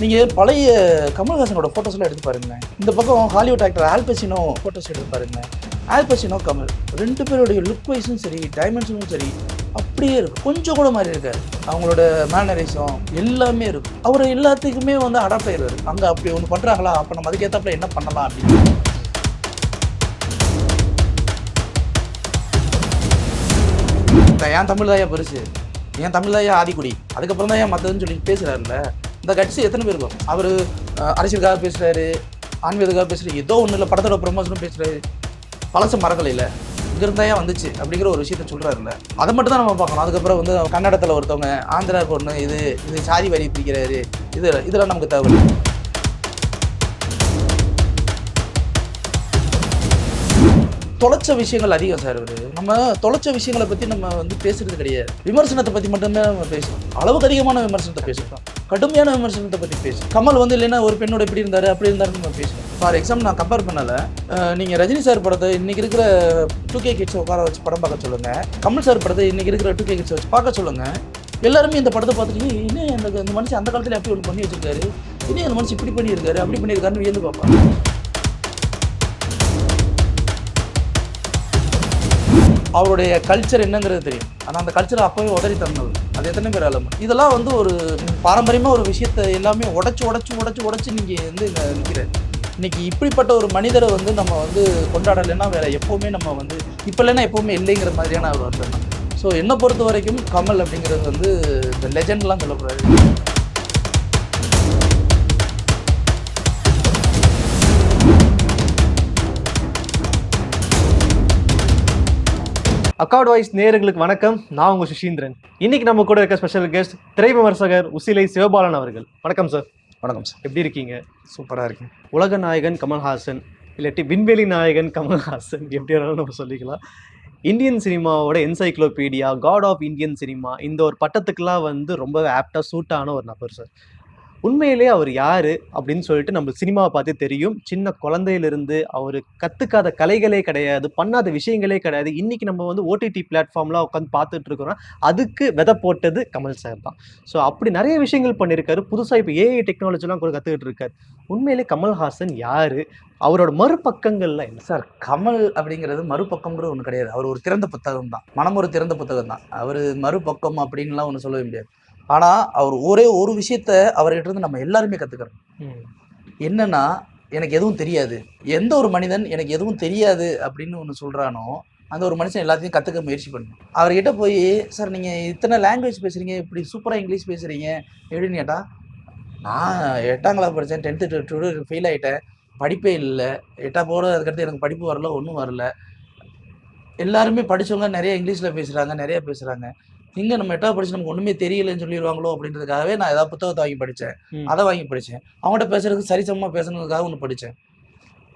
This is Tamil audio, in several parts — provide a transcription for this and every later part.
நீங்கள் பழைய கமல்ஹாசனோட ஃபோட்டோஸ்லாம் எடுத்து பாருங்களேன். இந்த பக்கம் ஹாலிவுட் ஆக்டர் ஆல்பசினோ ஃபோட்டோஸ் எடுத்து பாருங்களேன். ஆல்பசினோ கமல் ரெண்டு பேருடைய லுக் வைஸும் சரி டைமென்ஷனும் சரி அப்படியே இருக்கும். கொஞ்சம் கூட மாதிரி இருக்காரு அவங்களோட மேனரிசம் எல்லாமே இருக்கும். அவர் எல்லாத்துக்குமே வந்து அடாப்ட் ஆயிடுவார். அங்கே அப்படி ஒன்று பண்ணுறாங்களா அப்போ நம்ம அதுக்கேற்றப்பல என்ன பண்ணலாம் அப்படின்னு. என் தமிழ் தாயா பெருசு? என் தமிழ் தாயா ஆதிக்குடி? அதுக்கப்புறம் தான் ஏன் மற்றதுன்னு சொல்லி பேசுகிறாருல்ல இந்த கட்சி எத்தனை பேர் இருக்கும் அவர் அரசியலுக்காக பேசுகிறாரு ஆன்மீகத்துக்காக பேசுகிறாரு ஏதோ ஒன்றும் இல்லை படத்தோட ப்ரொமோஷனும் பேசுகிறாரு பழச மரங்கள் இல்லை வந்துச்சு? அப்படிங்கிற ஒரு விஷயத்த சொல்கிறாருல்ல அதை மட்டும் தான் நம்ம பார்க்கணும். அதுக்கப்புறம் வந்து கன்னடத்தில் ஒருத்தவங்க ஆந்திரா பொண்ணு இது இது சாதி வரி பிரிக்கிறாரு. இது இதெல்லாம் நமக்கு தேவை தொலைச்ச விஷயங்கள் அதிகம் சார் இவர். நம்ம தொலைச்ச விஷயங்களை பற்றி நம்ம வந்து பேசுறது கிடையாது. விமர்சனத்தை பற்றி மட்டுமே நம்ம பேசுவோம் அளவுக்கு அதிகமான விமர்சனத்தை பேசுகிறோம் கடுமையான விமர்சனத்தை பற்றி பேசு. கமல் வந்து இல்லைன்னா ஒரு பெண்ணோட எப்படி இருந்தார் அப்படி இருந்தாருன்னு நம்ம பேசுவோம் ஃபார் எக்ஸாம்பிள் நான் கம்பேர் பண்ணலை. நீங்கள் ரஜினி சார் படத்தை இன்னைக்கு இருக்கிற டூ கே கிட்ஸ் உட்கார வச்சு படம் பார்க்க சொல்லுங்கள் கமல் சார் படத்தை இன்னைக்கு இருக்கிற டூ கே கிட்ஸ் வச்சு பார்க்க சொல்லுங்கள் எல்லாருமே இந்த படத்தை பார்த்துட்டு இன்னும் அந்த இந்த மனுஷன் அந்த காலத்தில் எப்படி ஒன்று பண்ணி வச்சிருக்காரு? இன்னும் அந்த மனுஷன் இப்படி பண்ணியிருக்காரு அப்படி பண்ணியிருக்காருன்னு வியந்து பார்ப்பாங்க. அவருடைய கல்ச்சர் என்னங்கிறது தெரியும். ஆனால் அந்த கல்ச்சரை அப்போவே உதறி தந்தது அது எத்தனை பேர் அளவு இதெல்லாம் வந்து ஒரு பாரம்பரியமாக ஒரு விஷயத்தை எல்லாமே உடச்சி உடச்சி உடச்சி உடச்சி நீங்கள் வந்து இதை நிற்கிறாரு இன்னைக்கு இப்படிப்பட்ட ஒரு மனிதரை வந்து நம்ம வந்து கொண்டாடலைன்னா வேற எப்போவுமே நம்ம வந்து இப்போ இல்லைன்னா எப்போவுமே இல்லைங்கிற மாதிரியான ஒரு அர்த்தம் ஸோ என்னை பொறுத்த வரைக்கும் கமல் அப்படிங்கிறது வந்து இந்த லெஜெண்ட்லாம் சொல்லக்கூடாது. அக்கார்ட் வாய்ஸ் நேயர்களுக்கு வணக்கம். நான் உங்க சுஷீந்திரன் இன்னைக்கு நம்ம கூட இருக்க ஸ்பெஷல் கெஸ்ட் திரை விமர்சகர் உசிலை சிவபாலன் அவர்கள். வணக்கம் சார் வணக்கம் சார் எப்படி இருக்கீங்க? சூப்பராக இருக்கேன். உலக நாயகன் கமல்ஹாசன் இல்லாட்டி விண்வெளி நாயகன் கமல்ஹாசன் எப்படி வேணாலும் நம்ம சொல்லிக்கலாம். இந்தியன் சினிமாவோட encyclopedia god of Indian cinema இந்த ஒரு பட்டத்துக்கெல்லாம் வந்து ரொம்ப ஆப்டாக சூட்டான ஒரு நபர் சார் உண்மையிலே அவர் யாரு அப்படின்னு சொல்லிட்டு நம்ம சினிமாவை பார்த்து தெரியும். சின்ன குழந்தையிலிருந்து அவர் கத்துக்காத கலைகளே கிடையாது பண்ணாத விஷயங்களே கிடையாது. இன்னைக்கு நம்ம வந்து ஓடிடி பிளாட்ஃபார்ம்லாம் உட்காந்து பார்த்துட்டு இருக்கிறோம் அதுக்கு விதை போட்டது கமல் சார் தான். ஸோ அப்படி நிறைய விஷயங்கள் பண்ணியிருக்காரு. புதுசாக இப்போ ஏஐ டெக்னாலஜிலாம் கூட கற்றுக்கிட்டு இருக்காரு. உண்மையிலே கமல்ஹாசன் யாரு? அவரோட மறுபக்கங்கள்ல என்ன? சார் கமல் அப்படிங்கிறது மறுபக்கம்ங்கிறது ஒன்று கிடையாது. அவர் ஒரு திறந்த புத்தகம் தான். மனம் ஒரு திறந்த புத்தகம் தான். அவர் மறுபக்கம் அப்படின்லாம் ஒன்று சொல்லவே முடியாது. ஆனால் அவர் ஒரே ஒரு விஷயத்த அவர்கிட்ட இருந்து நம்ம எல்லாருமே கற்றுக்கிறோம். என்னன்னா எனக்கு எதுவும் தெரியாது. எந்த ஒரு மனிதன் எனக்கு எதுவும் தெரியாது அப்படின்னு ஒன்று சொல்கிறானோ அந்த ஒரு மனுஷன் எல்லாத்தையும் கற்றுக்க முயற்சி பண்ணணும் அவர்கிட்ட போய் சார் நீங்கள் இத்தனை லாங்குவேஜ் பேசுகிறீங்க இப்படி சூப்பராக இங்கிலீஷ் பேசுகிறீங்க எப்படின்னு கேட்டால் நான் எட்டாம் கிளாஸ் படித்தேன் டென்த்து டுவெல் ஃபெயில் ஆகிட்டேன் படிப்பே இல்லை. எட்டாம் போட அதுக்கடுத்து எனக்கு படிப்பு வரல ஒன்றும் வரல. எல்லாருமே படிச்சவங்க நிறைய இங்கிலீஷில் பேசுகிறாங்க நிறைய பேசுகிறாங்க இங்கே நம்ம எட்டாவது படிச்சு நமக்கு ஒன்றுமே தெரியலன்னு சொல்லிடுவாங்களோ அப்படின்றதுக்காகவே நான் ஏதாவது புத்தகத்தை வாங்கி படித்தேன். அதை வாங்கி படித்தேன் அவங்கள்ட்ட பேசுறதுக்கு சரிசமமாக பேசணுன்றதுக்காக ஒன்று படித்தேன்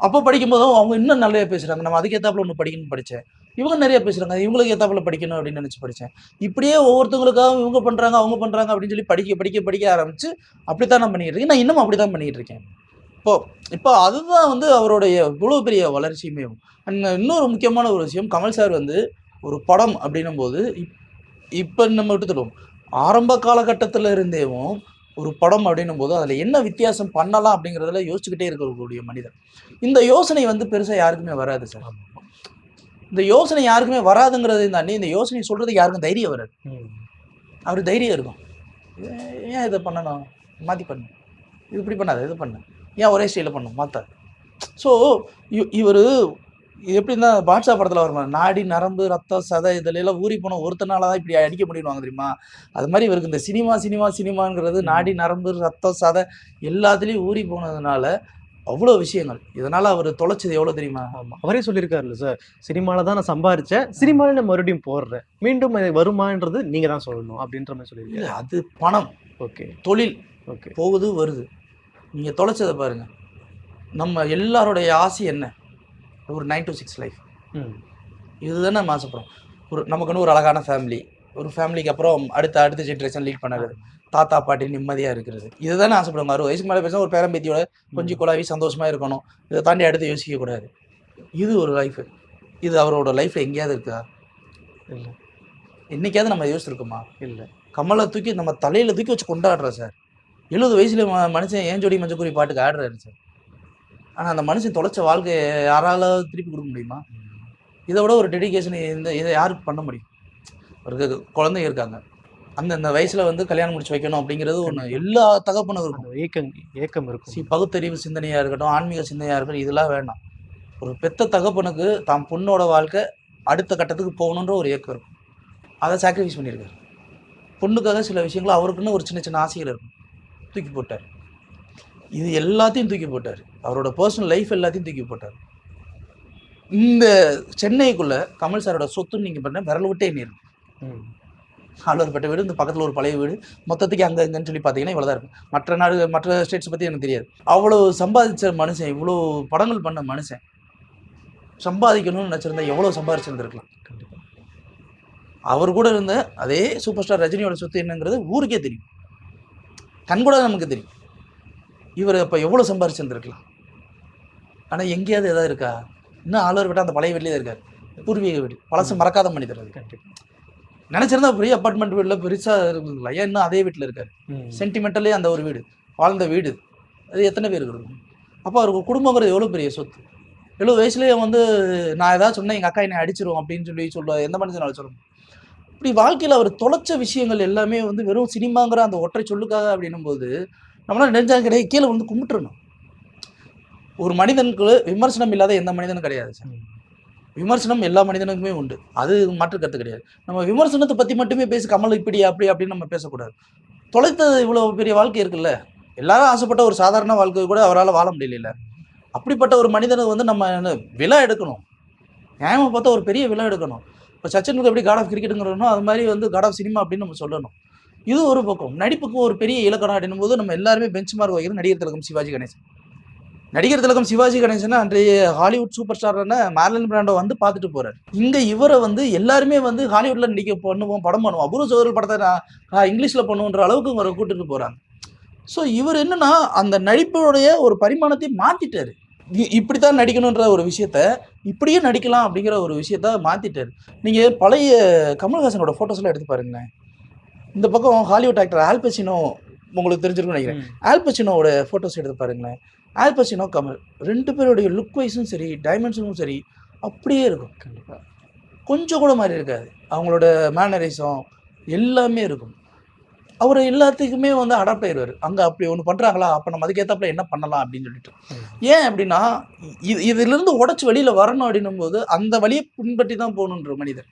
அப்போ படிக்கும்போதும் அவங்க இன்னும் நிறைய பேசுகிறாங்க நம்ம அதுக்கேற்றாப்புல ஒன்று படிக்கணும்னு படித்தேன் இவங்க நிறைய பேசுகிறாங்க இவங்களுக்கு ஏற்றாப்புல படிக்கணும் அப்படின்னு நினச்சி படித்தேன் இப்படியே ஒவ்வொருத்தவங்களுக்காகவும் இவங்க பண்ணுறாங்க அவங்க பண்ணுறாங்க அப்படின்னு சொல்லி படிக்க படிக்க படிக்க ஆரம்பிச்சு அப்படித்தான் நான் பண்ணிக்கிட்டு இருக்கேன். நான் இன்னும் அப்படி தான் பண்ணிக்கிட்டு இருக்கேன். இப்போ இப்போ அதுதான் வந்து அவருடைய இவ்வளோ பெரிய வளர்ச்சியுமே. இன்னொரு முக்கியமான ஒரு விஷயம் கமல் சார் வந்து ஒரு படம் அப்படின்னும் போது இப்போ நம்ம விட்டுத்துடுவோம் ஆரம்ப காலகட்டத்தில் இருந்தேவும் ஒரு படம் அப்படின்னும் போது அதில் என்ன வித்தியாசம் பண்ணலாம் அப்படிங்கிறதுல யோசிச்சுக்கிட்டே இருக்கக்கூடிய மனிதன். இந்த யோசனை வந்து பெருசாக யாருக்குமே வராது சார். இந்த யோசனை யாருக்குமே வராதுங்கிறது தாண்டி இந்த யோசனை சொல்கிறதுக்கு யாருக்கும் தைரியம் வராது. அவர் தைரியம் இருக்கும். ஏன் ஏன் இதை பண்ணணும்? மாற்றி பண்ணு. இது இப்படி பண்ணாத இது பண்ணு. ஏன் ஒரே ஸ்டைலில் பண்ணும் மாற்ற ஸோ இவர் எப்படின்னா பாட்ஷா படத்தில் வருமா நாடி நரம்பு ரத்தம் சதை இதுல எல்லாம் ஊறி போன ஒருத்தனால தான் இப்படி அடிக்க முடியுவாங்க தெரியுமா? அது மாதிரி இவருக்கு இந்த சினிமா சினிமா சினிமாங்கிறது நாடி நரம்பு ரத்தம் சதை எல்லாத்துலேயும் ஊறி போனதுனால அவ்வளோ விஷயங்கள். இதனால் அவர் தொலைச்சது எவ்வளோ தெரியுமா? ஆமா. அவரே சொல்லியிருக்காருல்ல சார் சினிமால தான் நான் சம்பாரிச்சேன் சினிமால நான் மறுபடியும் போடுறேன். மீண்டும் அது வருமான்றது நீங்க தான் சொல்லணும் அப்படின்ற மாதிரி இல்லை சொல்லியிருக்காரு அது பணம். ஓகே. தொழில். ஓகே. போகுது வருது. நீங்கள் தொலைச்சதை பாருங்கள் நம்ம எல்லாருடைய ஆசை என்ன? ஒரு நைன் to சிக்ஸ் லைஃப் இதுதானே நம்ம ஆசைப்படுறோம் ஒரு நமக்குன்னு ஒரு அழகான ஃபேமிலி ஒரு ஃபேமிலிக்கு அப்புறம் அடுத்த அடுத்த ஜென்ரேஷன் லீட் பண்ணுறது தாத்தா பாட்டி நிம்மதியாக இருக்கிறது. இதுதானே ஆசைப்படுவாங்க. அறுபது வயசுக்கு மேலே பேசினா ஒரு பேரம்பேத்தியோட கொஞ்சம் குழாவி சந்தோஷமாக இருக்கணும். இதை தாண்டி அடுத்து யோசிக்கக்கூடாது இது ஒரு லைஃப் இது அவரோட லைஃப்பில் எங்கேயாவது இருக்கா? இல்ல. என்னைக்காவது நம்ம யோசிச்சிருக்கோமா? இல்ல. கமலை தூக்கி நம்ம தலையில் தூக்கி வச்சு கொண்டாடுறோம் சார். எழுபது வயசுல மனுஷன் ஏன் ஜோடி மஞ்சக்குரி பாட்டுக்கு ஆடுறாரு சார்? ஆனால் அந்த மனுஷன் தொலைச்ச வாழ்க்கையை யாராலாவது திருப்பி கொடுக்க முடியுமா? இதை விட ஒரு டெடிகேஷன் இந்த இதை யாருக்கு பண்ண முடியும்? ஒரு குழந்தைங்க இருக்காங்க. அந்தந்த வயசில் வந்து கல்யாணம் முடிச்சு வைக்கணும் அப்படிங்கிறது ஒன்று எல்லா தகப்பனும் இருக்கும். அந்த ஏக்கம் ஏக்கம் இருக்கும். சி பகுத்தறிவு சிந்தனையாக இருக்கட்டும் ஆன்மீக சிந்தனையாக இருக்கட்டும் இதெல்லாம் வேண்டாம். ஒரு பெத்த தகப்பனுக்கு தான் பொண்ணோட வாழ்க்கை அடுத்த கட்டத்துக்கு போகணுன்ற ஒரு ஏக்கம் இருக்கும். அதை சாக்ரிஃபைஸ் பண்ணியிருக்காரு. பொண்ணுக்காக சில விஷயங்கள் அவருக்குன்னு ஒரு சின்ன சின்ன ஆசைகள் இருக்கும். தூக்கி போட்டார். இது எல்லாத்தையும் தூக்கி போட்டார். அவரோட பர்சனல் லைஃப் எல்லாத்தையும் தூக்கி போட்டார். இந்த சென்னைக்குள்ள கமல் சாரோட சொத்துன்னு நீங்கள் பண்ண விரல் விட்டே நீர் ம். ஆளுநர்பேட்டை வீடு இந்த பக்கத்தில் ஒரு பழைய வீடு மொத்தத்துக்கு அங்கே இங்கன்னு சொல்லி பார்த்தீங்கன்னா இவ்வளோ தான் இருக்கும். மற்ற நாடு மற்ற ஸ்டேட்ஸ் பற்றி எனக்கு தெரியாது. அவ்வளோ சம்பாதிச்ச மனுஷன் இவ்வளோ படங்கள் பண்ண மனுஷன். சம்பாதிக்கணும்னு நினச்சிருந்தா எவ்வளோ சம்பாதிச்சிருந்துருக்கலாம். அவர் கூட இருந்த அதே சூப்பர் ஸ்டார் ரஜினியோட சொத்து என்னங்கிறது ஊருக்கே தெரியும். கண் கூட நமக்கு தெரியும். இவர் அப்போ எவ்வளோ சம்பாரிச்சிருந்துருக்கலாம் ஆனால் எங்கேயாவது எதாவது இருக்கா? இன்னும் ஆளுநர் விட்டு அந்த பழைய வீட்லேயே இருக்காரு. பூர்வீக வீடு. பழசு மறக்காத மனிதர் அது. நினச்சிருந்தா பெரிய அப்பார்ட்மெண்ட் வீட்டில் பெருசாக இருக்குங்களா ஏன் இன்னும் அதே வீட்டில் இருக்காரு. சென்டிமெண்டலே அந்த ஒரு வீடு. வாழ்ந்த வீடு. அது எத்தனை பேருக்கு இருக்கும் அப்போ அவருக்கு குடும்பங்கிறது எவ்வளோ பெரிய சொத்து? எழுபது வயசுலேயே வந்து நான் ஏதாவது சொன்னேன் எங்கள் அக்கா என்னை அடிச்சிரும் அப்படின்னு சொல்லி சொல்ல எந்த மனுஷனால சொல்லணும் இப்படி வாழ்க்கையில் அவர் தொலைச்ச விஷயங்கள் எல்லாமே வந்து வெறும் சினிமாங்கிற அந்த ஒற்றை சொல்லுக்காக அப்படின்னும் போது நம்மளால நெஞ்சாங்க கிடையாது கீழே வந்து கும்பிட்டுறணும். ஒரு மனிதனுக்கு விமர்சனம் இல்லாத எந்த மனிதனும் கிடையாது சார். விமர்சனம் எல்லா மனிதனுக்குமே உண்டு. அது மாற்று கருத்து கிடையாது. நம்ம விமர்சனத்தை பற்றி மட்டுமே பேசி கமல் இப்படி அப்படி அப்படின்னு நம்ம பேசக்கூடாது. தொலைத்தது இவ்வளோ பெரிய வாழ்க்கை இருக்குல்ல? எல்லாரும் ஆசைப்பட்ட ஒரு சாதாரண வாழ்க்கை கூட அவரால் வாழ முடியல அப்படிப்பட்ட ஒரு மனிதனுக்கு வந்து நம்ம என்ன விழா எடுக்கணும். நியாயமாக பார்த்தா ஒரு பெரிய விழா எடுக்கணும். இப்போ சச்சினுக்கு எப்படி காட் ஆஃப் கிரிக்கெட்டுங்கிறனோ அது மாதிரி வந்து காட் ஆஃப் சினிமா அப்படின்னு நம்ம சொல்லணும். இது ஒரு பக்கம். நடிப்புக்கு ஒரு பெரிய இலக்கணம் அப்படின்னும் போது நம்ம எல்லாருமே பெஞ்ச் மார்க் வைக்கிறது நடிகர் திலகம் சிவாஜி கணேசன். நடிகர் திலகம் சிவாஜி கணேசன் அன்றைய ஹாலிவுட் சூப்பர் ஸ்டாரான மேர்லன் பிராண்டோ வந்து பார்த்துட்டு போறாரு. இங்க இவரை வந்து எல்லாருமே வந்து ஹாலிவுட்ல நடிக்க பண்ணுவோம் படம் பண்ணுவோம். அபூர்வ சோதரர் படத்தை நான் இங்கிலீஷ்ல பண்ணுவோன்ற அளவுக்கு இவரை கூட்டிட்டு போறாங்க. ஸோ இவர் என்னன்னா அந்த நடிப்போடைய ஒரு பரிமாணத்தை மாத்திட்டாரு. இ- இப்படித்தான் நடிக்கணுன்ற ஒரு விஷயத்த இப்படியே நடிக்கலாம் அப்படிங்கிற ஒரு விஷயத்த மாத்திட்டாரு. நீங்க பழைய கமல்ஹாசனோட போட்டோஸ் எல்லாம் எடுத்து பாருங்களேன். இந்த பக்கம் ஹாலிவுட் ஆக்டர் ஆல்பசினோ உங்களுக்கு தெரிஞ்சிருக்கும்னு நினைக்கிறேன். ம். ஆல்பசினோட ஃபோட்டோஸ் எடுத்து பாருங்களேன். ஆல்பசினோ கமல் ரெண்டு பேருடைய லுக் வைஸும் சரி டைமென்ஷனும் சரி அப்படியே இருக்கும். கண்டிப்பா. கொஞ்சம் கூட மாதிரி இருக்காது. அவங்களோட மேனரிசம் எல்லாமே இருக்கும். அவர் எல்லாத்துக்குமே வந்து அடாப்ட் ஆயிடுவார் அங்கே அப்படி ஒன்று பண்ணுறாங்களா அப்போ நம்ம அதுக்கேற்றாப்புல என்ன பண்ணலாம் அப்படின்னு சொல்லிட்டு. ஏன் அப்படின்னா இது இதிலிருந்து உடச்சி வெளியில் வரணும் அப்படின்னும் போது அந்த வழியை பின்பற்றி தான் போகணுன்ற மனிதர்.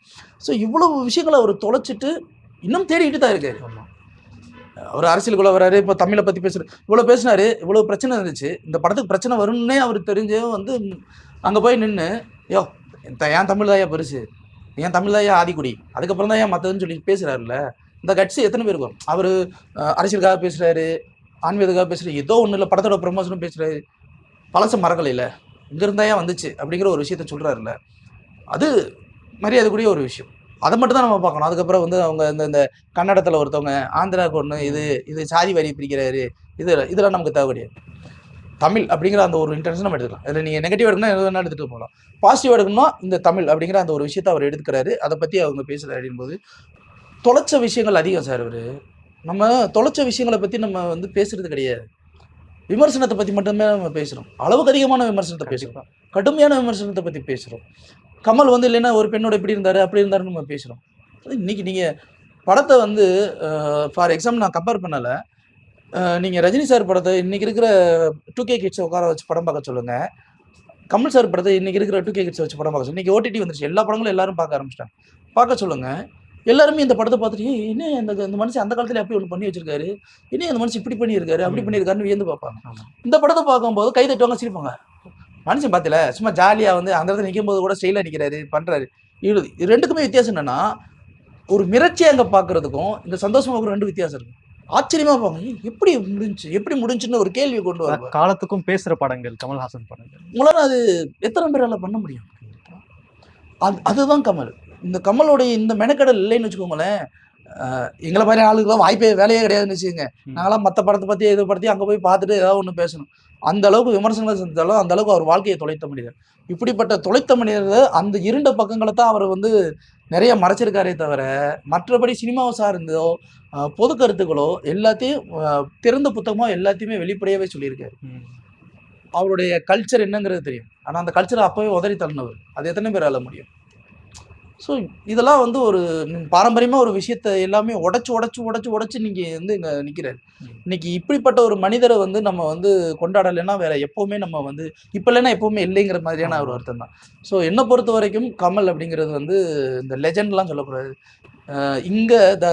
ஸோ இவ்வளவு விஷயங்களை அவர் தொலைச்சிட்டு இன்னும் தேடிட்டு தான் இருக்காரு. அவர் அரசியலுக்குள்ள வராரு இப்போ தமிழை பற்றி பேசுகிறார் இவ்வளோ பேசினாரு இவ்வளோ பிரச்சனை இருந்துச்சு. இந்த படத்துக்கு பிரச்சனை வரும்னே அவர் தெரிஞ்சே வந்து அங்கே போய் நின்று யோ ஏன் தமிழ் தாயா பெருசு. ஏன் தமிழ் தாயா ஆதிக்குடி. அதுக்கப்புறம் தான் ஏன் மற்றதுன்னு சொல்லி பேசுகிறாருல்ல இந்த கட்சி எத்தனை பேர் இருக்கும்? அவர் அரசியலுக்காக பேசுகிறாரு ஆன்மீகத்துக்காக பேசுகிறாரு ஏதோ ஒன்றும் இல்லை படத்தோட ப்ரொமோஷனும் பேசுகிறாரு பழச மறக்கலையில். இங்கே ஏன் வந்துச்சு அப்படிங்கிற ஒரு விஷயத்த சொல்கிறாருல்ல அது மரியாதைக்குரிய ஒரு விஷயம். அதை மட்டும் தான் நம்ம பார்க்கணும். அதுக்கப்புறம் வந்து அவங்க இந்த இந்த கன்னடத்தில் ஒருத்தவங்க ஆந்திராவுக்கு ஒன்று இது இது சாதி வரி பிரிக்கிறாரு இது இதெல்லாம் நமக்கு தேவை கிடையாது. தமிழ் அப்படிங்கிற அந்த ஒரு இன்டென்ஷன் நம்ம எடுத்துக்கலாம். இதில் நீங்கள் நெகட்டிவ் எடுக்கணும் எது எடுத்துகிட்டு போகலாம். பாசிட்டிவ் எடுக்கணும்னா இந்த தமிழ் அப்படிங்கிற அந்த ஒரு விஷயத்தை அவர் எடுத்துக்கிறாரு. அதை பற்றி அவங்க பேசுகிறாரு அப்படின்போது தொலைச்ச விஷயங்கள் அதிகம் சார் அவர். நம்ம தொலைச்ச விஷயங்களை பற்றி நம்ம வந்து பேசுறது கிடையாது. விமர்சனத்தை பற்றி மட்டுமே நம்ம பேசுகிறோம் அளவுக்கு அதிகமான விமர்சனத்தை பேசுகிறோம் கடுமையான விமர்சனத்தை பற்றி பேசுகிறோம் கமல் வந்து இல்லைன்னா ஒரு பெண்ணோட இப்படி இருந்தார் அப்படி இருந்தாருன்னு நம்ம பேசுகிறோம் இன்னைக்கு நீங்கள் படத்தை வந்து ஃபார் எக்ஸாம்பிள் நான் கம்பேர் பண்ணலை. நீங்கள் ரஜினி சார் படத்தை இன்னைக்கு இருக்கிற டூ கே கிட்ஸை உட்கார வச்சு படம் பார்க்க சொல்லுங்கள் கமல் சார் படத்தை இன்னைக்கு இருக்கிற டூ கே கிட்ஸை வச்சு படம் பார்க்க சொல்லுங்க. இன்னைக்கு ஓடிடி வந்துருச்சு. எல்லா படங்களும் எல்லாரும் பார்க்க ஆரம்பிச்சிட்டாங்க. பார்க்க சொல்லுங்கள் எல்லாருமே இந்த படத்தை பார்த்துட்டு "ஏய், என்ன இந்த இந்த மனுஷன் அந்த காலத்துல அப்படி ஒன்று பண்ணி வச்சிருக்காரு? என்ன இந்த மனுஷன் இப்படி பண்ணியிருக்காரு? அப்படி. பண்ணியிருக்காருன்னு வியந்து பார்ப்பாங்க. இந்த படத்தை பார்க்கும்போது கை தட்டுவாங்க சிரிப்பாங்க. மனுஷன் பார்த்தல சும்மா ஜாலியாக வந்து அந்த இடத்துல நிற்கும் போது கூட ஸ்டைலாக நிற்கிறாரு பண்ணுறாரு இது ரெண்டுக்குமே வித்தியாசம் என்னன்னா ஒரு மிரட்சி அங்கே பார்க்கறதுக்கும் இந்த சந்தோஷமா பார்க்குற ரெண்டு வித்தியாசம் இருக்கு. ஆச்சரியமா பாங்க எப்படி முடிஞ்சு எப்படி முடிஞ்சுன்னு ஒரு கேள்வி கொண்டு வருவாங்க காலத்துக்கும் பேசுற படங்கள் கமல்ஹாசன் படங்கள். உங்களால் அது எத்தனை பேரால பண்ண முடியும்? அது அதுதான் கமல். இந்த கமலோடைய இந்த மெனக்கடல் இல்லைன்னு வச்சுக்கோங்களேன் எங்களை மாதிரி ஆளுக்கெல்லாம் வாய்ப்பே வேலையே கிடையாதுன்னு வச்சுக்கோங்க. நாங்களாம் மற்ற படத்தை பற்றி இதை பற்றி அங்கே போய் பார்த்துட்டு ஏதாவது ஒன்று பேசணும். அந்த அளவுக்கு விமர்சனங்களை செஞ்சாலும் அந்த அளவுக்கு அவர் வாழ்க்கையை தொலைத்த மனிதர். இப்படிப்பட்ட தொலைத்த மனிதர் அந்த இருண்ட பக்கங்களை தான் அவர் வந்து நிறைய மறைச்சிருக்காரே தவிர மற்றபடி சினிமாவை சார்ந்தோ பொது கருத்துக்களோ எல்லாத்தையும் திறந்த புத்தகமோ எல்லாத்தையுமே வெளிப்படையாவே சொல்லியிருக்காரு. அவருடைய கல்ச்சர் என்னங்கிறது தெரியும். ஆனால் அந்த கல்ச்சரை அப்போவே உதறி தள்ளினவர். அது எத்தனை பேரால முடியும்? ஸோ இதெல்லாம் வந்து ஒரு பாரம்பரியமாக ஒரு விஷயத்த எல்லாமே உடச்சி உடச்சி உடச்சி உடச்சி நீங்கள் வந்து இங்கே நிற்கிறாரு. இன்னைக்கு இப்படிப்பட்ட ஒரு மனிதரை வந்து நம்ம வந்து கொண்டாடலைன்னா வேற எப்போவுமே நம்ம வந்து இப்போ இல்லைன்னா எப்போவுமே இல்லைங்கிற மாதிரியான ஒரு அர்த்தம் தான். ஸோ என்னை பொறுத்த வரைக்கும் கமல் அப்படிங்கிறது வந்து இந்த லெஜண்ட்லாம் சொல்லக்கூடாது. இங்கே த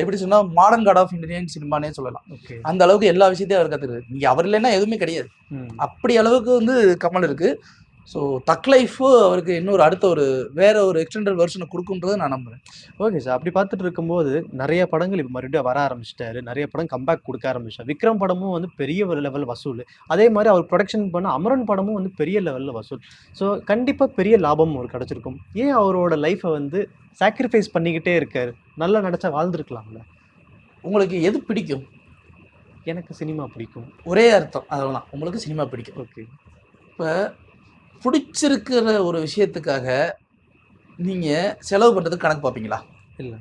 எப்படி சொன்னால் மாடர்ன் காட் ஆஃப் இந்தியன் சினிமானே சொல்லலாம். அந்த அளவுக்கு எல்லா விஷயத்தையும் அவர் கற்றுக்குறது நீங்கள் அவர் இல்லைன்னா எதுவுமே கிடையாது. அப்படி அளவுக்கு வந்து கமல் இருக்கு. ஸோ தக் லைஃப் அவருக்கு இன்னொரு அடுத்த ஒரு வேற ஒரு எக்ஸ்டெண்டட் வெர்ஷனை கொடுக்குன்றதை நான் நம்புறேன். ஓகே சார் அப்படி பார்த்துட்டு இருக்கும்போது நிறைய படங்கள் இப்போ மறுபடியும் வர ஆரம்பிச்சிட்டாரு. நிறைய படம் கம்பேக் கொடுக்க ஆரம்பிச்சார். விக்ரம் படமும் வந்து பெரிய லெவல் வசூல். அதே மாதிரி அவர் ப்ரொடக்ஷன் பண்ண அமரன் படமும் வந்து பெரிய லெவலில் வசூல். ஸோ கண்டிப்பாக பெரிய லாபம் அவர் கிடச்சிருக்கும். ஏன் அவரோட லைஃப்பை வந்து சாக்ரிஃபைஸ் பண்ணிக்கிட்டே இருக்காரு? நல்லா நடிச்சா வாழ்ந்துருக்கலாம்ல. உங்களுக்கு எது பிடிக்கும்? எனக்கு சினிமா பிடிக்கும். ஒரே அர்த்தம். அதெல்லாம். உங்களுக்கு சினிமா பிடிக்கும். ஓகே இப்போ பிடிச்சிருக்கிற ஒரு விஷயத்துக்காக நீங்கள் செலவு பண்ணுறதுக்கு கணக்கு பார்ப்பீங்களா? இல்லை.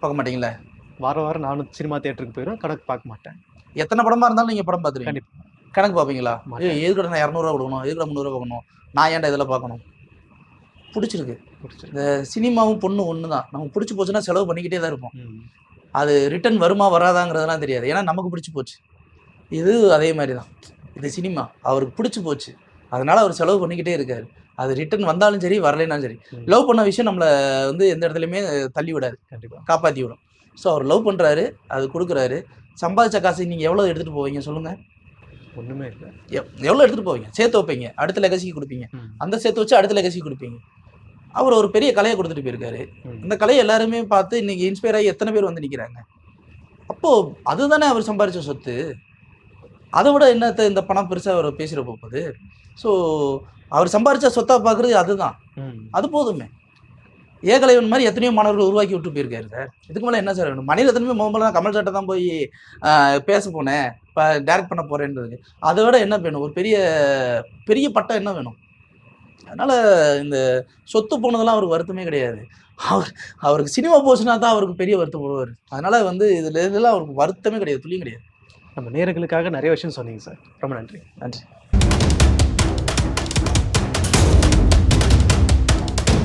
பார்க்க மாட்டீங்களா? வாரம் வாரம் நானும் சினிமா தியேட்டருக்கு போயிடும் கணக்கு பார்க்க மாட்டேன். எத்தனை படமா இருந்தாலும் நீங்கள் படம் பார்த்துருவீங்க? கண்டிப்பாக கணக்கு பார்ப்பீங்களா? எதுக்கட நான் இரநூறுவா கொடுக்கணும்? எதுக்கட முந்நூறுவா பார்க்கணும் நான் ஏன்டா இதெல்லாம் பார்க்கணும்? பிடிச்சிருக்கு. பிடிச்சிருக்கு. இந்த சினிமாவும் பொண்ணு ஒன்று தான் நமக்கு பிடிச்சி போச்சுன்னா செலவு பண்ணிக்கிட்டே தான் இருப்போம். அது ரிட்டர்ன் வருமா வராதாங்கிறதெல்லாம் தெரியாது. ஏன்னா நமக்கு பிடிச்சி போச்சு. இது அதே மாதிரி தான் இது சினிமா. அவருக்கு பிடிச்சி போச்சு. அதனால அவர் செலவு பண்ணிக்கிட்டே இருக்காரு. அது ரிட்டர்ன் வந்தாலும் சரி வரலைனாலும் சரி. லவ் பண்ண விஷயம் நம்மளை வந்து எந்த இடத்துலையுமே தள்ளி விடாது. கண்டிப்பாக காப்பாற்றி விடும். ஸோ அவர் லவ் பண்ணுறாரு அது கொடுக்குறாரு. சம்பாதிச்ச காசு நீங்கள் எவ்வளோ எடுத்துகிட்டு போவீங்க சொல்லுங்கள் ஒன்றுமே இல்லை. எவ்வளோ எடுத்துகிட்டு போவீங்க? சேர்த்து வைப்பீங்க. அடுத்த லெகசிக்கு கொடுப்பீங்க. அந்த சேர்த்து வச்சு அடுத்த லெகசிக்கு கொடுப்பீங்க. அவர் ஒரு பெரிய கலையை கொடுத்துட்டு போயிருக்காரு. ம். இந்த கலையை எல்லாருமே பார்த்து இன்னைக்கு இன்ஸ்பயர் ஆகி எத்தனை பேர் வந்து நிற்கிறாங்க அப்போ அதுதானே அவர் சம்பாரிச்ச சொத்து? அதை விட என்னத்த இந்த பணம் பெருசாக அவர் பேசுகிற போகுது? ஸோ அவர் சம்பாரிச்ச சொத்தா பார்க்குறது அதுதான். அது போதுமே. ஏகலைவன் மாதிரி எத்தனையோ மாணவர்கள் உருவாக்கி விட்டு போயிருக்காரு சார். இதுக்கு மேலே என்ன சார் வேணும்? மணிரத்னமே முதல்ல நான் கமல் சாட்டை தான் போய் பேச போனேன். இப்போ டேரக்ட் பண்ண போறேன்றது. அதை விட என்ன வேணும்? ஒரு பெரிய பெரிய பட்டம் என்ன வேணும்? அதனால இந்த சொத்து போனதெல்லாம் அவருக்கு வருத்தமே கிடையாது. அவர் அவருக்கு சினிமா போச்சுன்னா தான் அவருக்கு பெரிய வருத்தம் போடுவார் அதனால வந்து இதுல இதெல்லாம் அவருக்கு வருத்தமே கிடையாது துளியும் கிடையாது. நம்ம நேர்களுக்காக நிறைய விஷயம் சொன்னீங்க சார். ரொம்ப நன்றி. நன்றி.